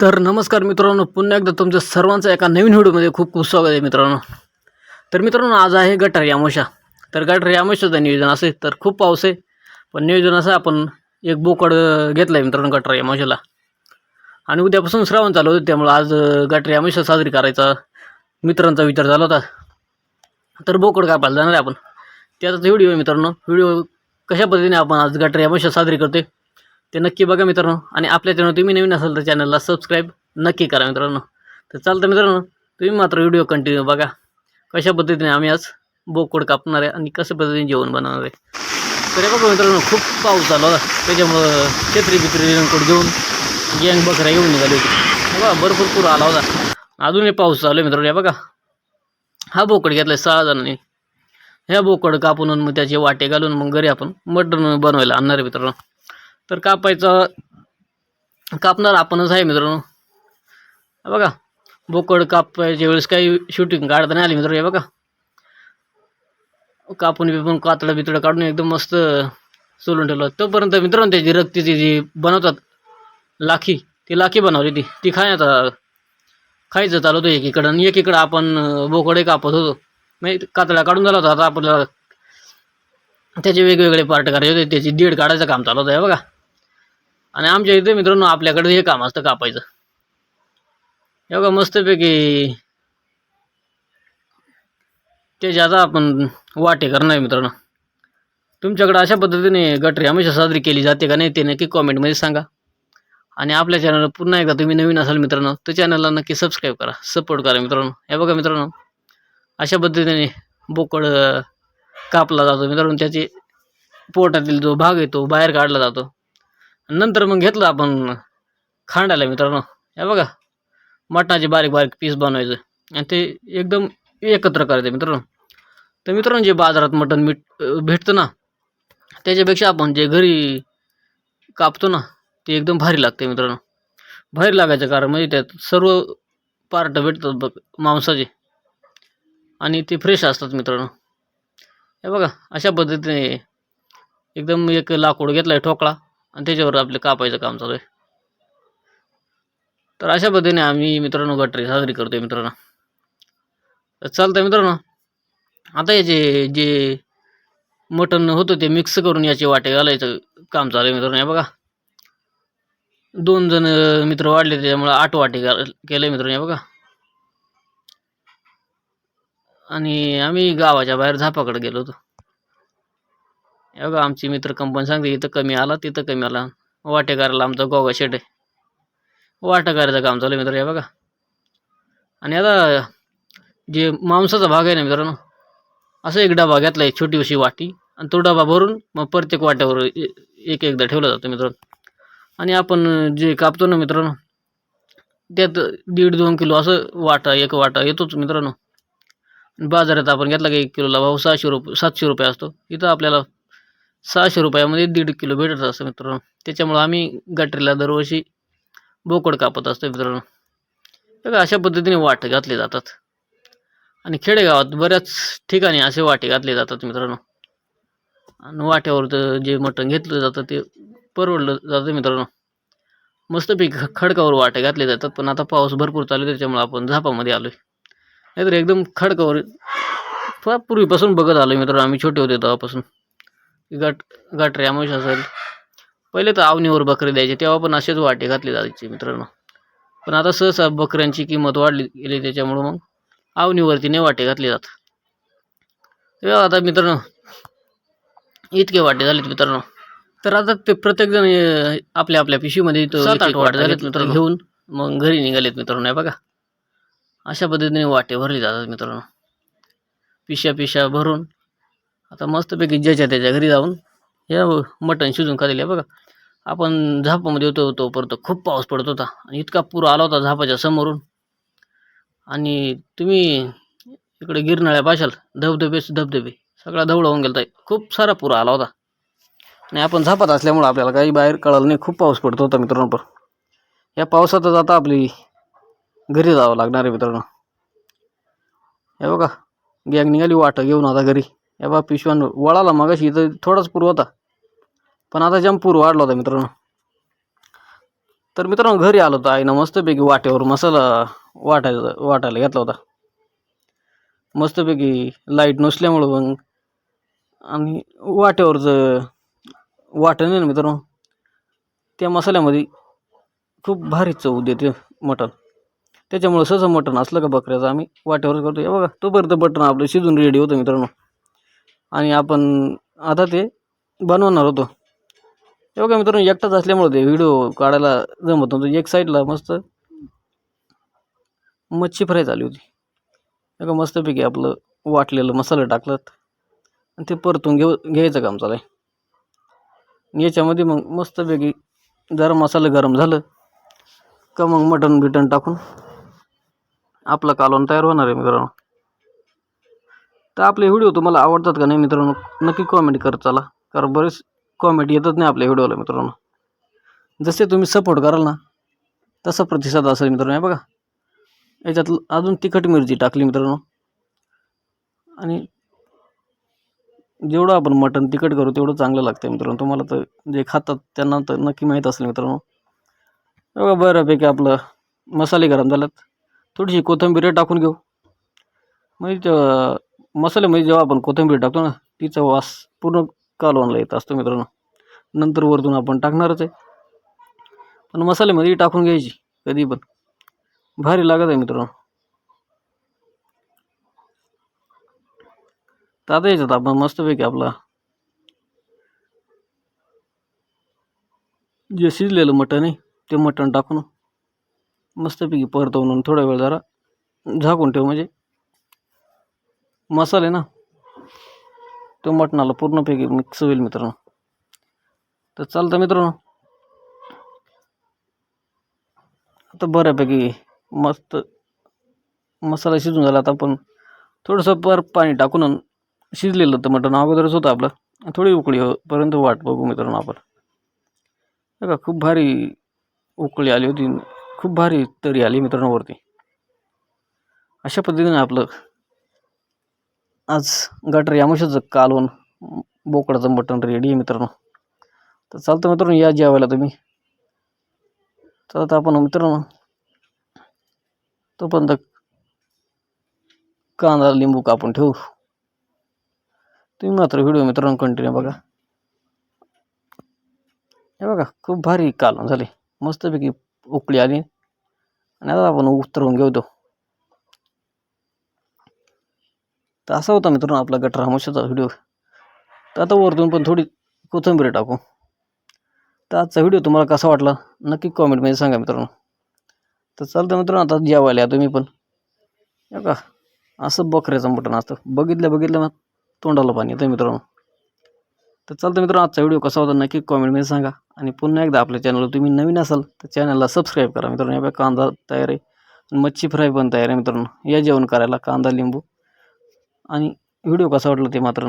तर नमस्कार मित्रांनो पुन्हा एकदा तुमचं सर्वांचं एका नवीन व्हिडिओमध्ये खूप खूप स्वागत आहे मित्रांनो. तर मित्रांनो आज आहे गटार यामोशा. तर गटार यामोशाचं नियोजन असेल तर खूप पाऊस आहे पण नियोजन असं आहे, आपण एक बोकड घेतलं आहे मित्रांनो गटार यामोशाला. आणि उद्यापासून श्रावण चालू होतं त्यामुळं आज अं, गटार यामोशा साजरी करायचा मित्रांचा विचार झाला होता. तर बोकड कापायला जाणार आहे आपण. त्याचा व्हिडिओ आहे मित्रांनो. व्हिडिओ कशा पद्धतीने आपण आज गटार यामोशा साजरी करते ते नक्की बघा मित्रांनो. आणि आपल्या चॅनल तुम्ही नवीन असाल तर चॅनलला सबस्क्राईब नक्की करा मित्रांनो. तर चालतं मित्रांनो तुम्ही मात्र व्हिडिओ कंटिन्यू बघा. कशा पद्धतीने आम्ही आज बोकड कापणार आहे आणि कशा पद्धतीने जेवण बनवणार आहे. तर हे बघा मित्रांनो खूप पाऊस झाला होता. त्याच्यामुळं छत्री बित्री रेनकोट घेऊन गँग बकऱ्या येऊन निघाली होती. बघा भरपूर पूर आला होता. अजूनही पाऊस चालू आहे मित्रांनो हे बघा. हा बोकड घेतला आहे सहा जणांनी. ह्या बोकड कापून आणि मग त्याचे वाटे घालून मग घरी आपण मटण बनवायला आणणार आहे मित्रांनो. तर कापायचा कापणार आपणच आहे मित्रांनो. बघा बोकड कापायच्या वेळेस काही शूटिंग काढता नाही आली मित्र हे बघा. कापून बिपून कातडं बितडं काढून एकदम मस्त सोलून ठेवलं. तोपर्यंत मित्रांनो त्याची रक्तीची जी बनवतात लाखी ती लाखी बनवली ती. ती खाण्याचा खायचं चालू होतं एकीकडं. आणि एकीकडं आपण बोकडे कापत होतो. नाही कातड्या काढून झाला होता. आता आपल्याला त्याचे वेगवेगळे पार्ट करायचे होते. त्याची दीड काढायचं काम चालू होतं. बघा. आणि आमच्या इथे मित्रांनो आपल्याकडे हे काम असतं कापायचं. हे बघा मस्तपैकी त्याची आता आपण वाटे करणार आहे मित्रांनो. तुमच्याकडे अशा पद्धतीने गटरी हमेशा साजरी केली जाते का नाही ते नक्की कॉमेंटमध्ये सांगा. आणि आपल्या चॅनलला पुन्हा एकदा तुम्ही नवीन असाल मित्रांनो तर चॅनलला नक्की सबस्क्राईब करा सपोर्ट करा मित्रांनो. हे बघा मित्रांनो अशा पद्धतीने बोकड कापला जातो मित्रांनो. त्याचे पोटातील जो भाग आहे तो बाहेर काढला जातो. नंतर मग घेतलं आपण खांडायला मित्रांनो. हे बघा मटणाचे बारीक बारीक पीस बनवायचं. आणि ते एकदम एकत्र करायचं मित्रांनो. तर मित्रांनो जे बाजारात मटण मीठ भेटतं ना त्याच्यापेक्षा आपण जे घरी कापतो ना ते एकदम भारी लागते मित्रांनो. भारी लागायचं कारण म्हणजे त्यात सर्व पार्ट भेटतात बघ मांसाचे. आणि ते फ्रेश असतात मित्रांनो. हे बघा अशा पद्धतीने एकदम एक लाकूड घेतला आहे ठोकळा. आणि त्याच्यावर आपलं कापायचं काम चालू आहे. तर अशा पद्धतीने आम्ही मित्रांनो गटरी साजरी करतोय मित्रांनो. तर चालतंय मित्रांनो. आता याचे जे मटण होतं ते मिक्स करून याचे वाटे घालायचं काम चालू आहे मित्रांनो. हे बघा. दोन जण मित्र वाढले त्याच्यामुळे आठ वाटे घाल केले मित्रांनो. हे बघा. आणि आम्ही गावाच्या बाहेर झापाकडे गेलो होतो. बघा आमची मित्र कंपनी सांगते इथं कमी आला तिथं कमी आला. वाटेकाराला आमचा गोगा शेट आहे. वाटेकाराचं काम चालू आहे मित्र हे बघा. आणि आता जे मांसाचा भाग आहे ना मित्रांनो असं एक डबा घेतला आहे छोटीशी वाटी. आणि तो डबा भरून मग प्रत्येक वाट्यावर ए- एक एकदा ठेवला जातो मित्रांनो. आणि आपण जे कापतो ना मित्रांनो त्यात दीड दोन किलो असं वाटा एक वाटा येतोच मित्रांनो. बाजारात आपण घेतला की एक किलोला भाव सहाशे रुपये सातशे रुपये असतो. इथं आपल्याला सहाशे रुपयामध्ये दीड किलो भेटत असतं मित्रांनो. त्याच्यामुळं आम्ही गटरीला दरवर्षी बोकड कापत असतो मित्रांनो. बघा अशा पद्धतीने वाट घातले जातात. आणि खेडेगावात बऱ्याच ठिकाणी असे वाटे घातले जातात मित्रांनो. आणि वाट्यावर जे मटण घेतलं जातं ते परवडलं जातं मित्रांनो. मस्तपैकी पीक खडकावर वाटे घातले जातात पण आता पाऊस भरपूर चालू आहे त्याच्यामुळे आपण झापामध्ये आलोय. नाहीतर एकदम खडकावर पूर्वीपासून बघत आलो मित्रांनो आम्ही छोटे होते तेव्हापासून. गट गटरे आमोश असेल. पहिले तर आवनीवर बकरे द्यायचे तेव्हा पण असेच वाटे घातले जायचे मित्रांनो. पण आता सहसा बकऱ्यांची किंमत वाढली गेली त्याच्यामुळं मग आवनीवरती नाही वाटे घातले जात. तेव्हा आता मित्रांनो इतके वाटे झालेत मित्रांनो. तर आता ते प्रत्येकजण आपल्या आपल्या पिशवीमध्ये सात आठ वाटे झालेत मित्रांनो. घेऊन मग घरी निघालेत मित्रांनो हे बघा. अशा पद्धतीने वाटे भरले जातात मित्रांनो. पिशा पिशा भरून आता मस्तपैकी ज्याच्या त्याच्या घरी जाऊन हे मटण शिजून खाल्ले बघा. आपण झापामध्ये होतो तोपर्यंत खूप पाऊस पडत होता. आणि इतका पूर आला होता झापाच्या समोरून. आणि तुम्ही इकडे गिरनाळ्या पाशाल धबधबेच धबधबे. सगळा धवळा होऊन गेला खूप सारा पूर आला होता. आणि आपण झापात असल्यामुळं आपल्याला काही बाहेर कळालं नाही. खूप पाऊस पडतो होता मित्रांनो पण या पावसातच आता आपली घरी जावं लागणार आहे मित्रांनो. हे बघा गॅग निघाली वाटं घेऊन आता घरी. या बा पिशवान वळाला मगाशी इथं थोडाच पूर होता. पण आता जाम पूर वाढला होता मित्रांनो. तर मित्रांनो घरी आलो होतो आईनं. मस्तपैकी वाट्यावर मसाला वाटायचा वाटायला घेतला होता. मस्तपैकी लाइट नसल्यामुळं मग आणि वाट्यावरचं वाटण आहे ना मित्रांनो त्या मसाल्यामध्ये खूप भारी चव देते मटण. त्याच्यामुळं सहसा मटण असलं का बकऱ्याचं आम्ही वाट्यावर करतो. हे बघा तोपर्यंत बटन आपलं शिजून रेडी होतं मित्रांनो. आणि आपण आता ते बनवणार होतो. एवढं मित्रांनो एकटाच असल्यामुळे ते व्हिडिओ काढायला जमत नव्हतं. एक साईडला मस्त मच्छी फ्राय झाली होती. एका मस्तपैकी आपलं वाटलेलं मसाला टाकलं आणि ते परतून घेऊ घ्यायचं काम चालू आहे. याच्यामध्ये मग मस्तपैकी जरा मसाला गरम झालं का मग मटण बिटन टाकून आपला कालवण तयार होणार आहे मित्रांनो. तर आपले व्हिडिओ तुम्हाला आवडतात का नाही मित्रांनो नक्की कॉमेंट करत चला. कारण बरेच कॉमेंट येतच नाही आपल्या व्हिडिओला मित्रांनो. जसे तुम्ही सपोर्ट कराल ना तसा प्रतिसाद असेल मित्रांनो हे बघा. याच्यात अजून तिखट मिरची टाकली मित्रांनो. आणि जेवढं आपण मटण तिखट करू तेवढं चांगलं लागतं मित्रांनो. तुम्हाला तर जे खातात त्यांना तर नक्की माहीत असेल मित्रांनो. बघा बऱ्यापैकी आपलं मसाले गरम झालेत. थोडीशी कोथिंबीर टाकून घेऊ. म्हणजे मसाल्यामध्ये म्हणजे जेव्हा आपण कोथिंबीर टाकतो ना तिचा वास पूर्ण कालवणला येत असतो मित्रांनो. नंतर वरतून आपण टाकणारच आहे. पण मसाल्यामध्ये टाकून घ्यायची कधी पण. भारी लागत आहे मित्रांनो. तर आता याच्यात आपण मस्तपैकी आपला. जे शिजलेलं मटण आहे ते मटण टाकून मस्तपैकी परतवून थोडा वेळ जरा झाकून ठेव म्हणजे मसाले ना? तो मटणाला पूर्णपैकी मिक्स होईल मित्रांनो. तर चालतं मित्रांनो. आता बऱ्यापैकी मस्त मसाला शिजून झाला. आता आपण थोडंसं पर पाणी टाकून शिजलेलं होतं मटण. अगोदरच होतं आपलं. थोडी उकळी हो- पर्यंत वाट बघू मित्रांनो आपण. बघा खूप भारी उकळी आली होती. खूप भारी तरी आली मित्रांनो वरती. अशा पद्धतीने आपलं आज गटर यामुशाचं कालवण बोकडाचं मटण रेडी आहे मित्रांनो. तर चालतं मित्रांनो या जेवायला तुम्ही. तर आता आपण मित्रांनो तोपर्यंत कांदा लिंबू कापून ठेवू. तुम्ही मात्र व्हिडिओ मित्रांनो कंटिन्यू बघा. हे बघा खूप भारी कालवण झाले. मस्तपैकी उकळी आली. आणि आता आपण उतरवून घेऊ तो. तर असा होता मित्रांनो आपला गटर रामोशाचा व्हिडिओ. तर आता वरतून पण थोडी कोथिंबीर टाकू. तर आजचा व्हिडिओ तुम्हाला कसा वाटला नक्की कॉमेंटमध्ये सांगा मित्रांनो. तर चालतं मित्रांनो आता जेवायला या तुम्ही पण. का असं बकऱ्याचं मटण असतं. बघितलं बघितलं ना तोंडाला पाणी येतं मित्रांनो. तर चालतं मित्रांनो आजचा व्हिडिओ कसा होता नक्की कॉमेंटमध्ये सांगा. आणि पुन्हा एकदा आपल्या चॅनलवर तुम्ही नवीन असाल तर चॅनलला सबस्क्राईब करा मित्रांनो. या कांदा तयार आहे आणि मच्छी फ्राय पण तयार आहे मित्रांनो. या जेवण करायला कांदा लिंबू आणि व्हिडिओ कसा वाटला ते मात्र नक्की